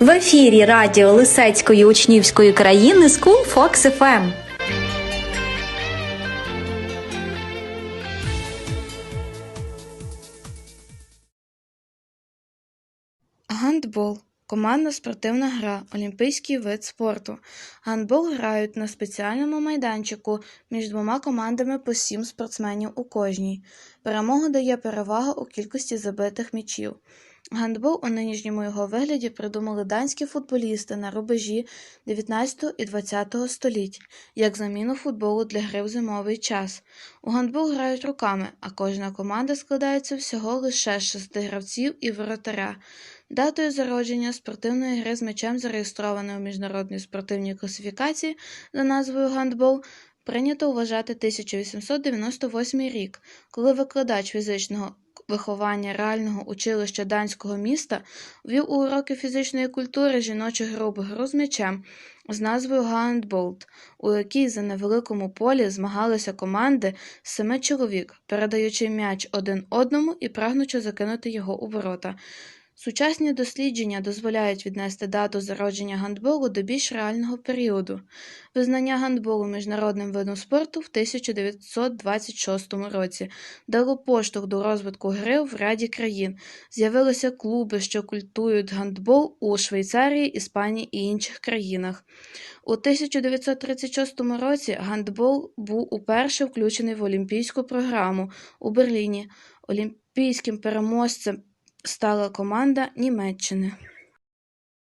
В ефірі радіо Лисецької учнівської країни School Fox FM. Гандбол командна спортивна гра, олімпійський вид спорту. Гандбол грають на спеціальному майданчику між двома командами по сім спортсменів у кожній. Перемогу дає перевага у кількості забитих м'ячів. Гандбол у нинішньому його вигляді придумали данські футболісти на рубежі 19 і 20 століть як заміну футболу для гри в зимовий час. У гандбол грають руками, а кожна команда складається всього лише з шести гравців і воротаря. Датою зародження спортивної гри з м'ячем зареєстрованої у міжнародній спортивній класифікації за назвою гандбол прийнято вважати 1898 рік, коли викладач фізичного виховання реального училища данського міста ввів уроки фізичної культури жіночу груп гру з м'ячем з назвою гандболт, у якій за невеликому полі змагалися команди з семи чоловік, передаючи м'яч один одному і прагнучи закинути його у ворота. Сучасні дослідження дозволяють віднести дату зародження гандболу до більш реального періоду. Визнання гандболу міжнародним видом спорту в 1926 році дало поштовх до розвитку гри в ряді країн. З'явилися клуби, що культують гандбол у Швейцарії, Іспанії і інших країнах. У 1936 році гандбол був уперше включений в олімпійську програму у Берліні. Олімпійським переможцем стала команда Німеччини.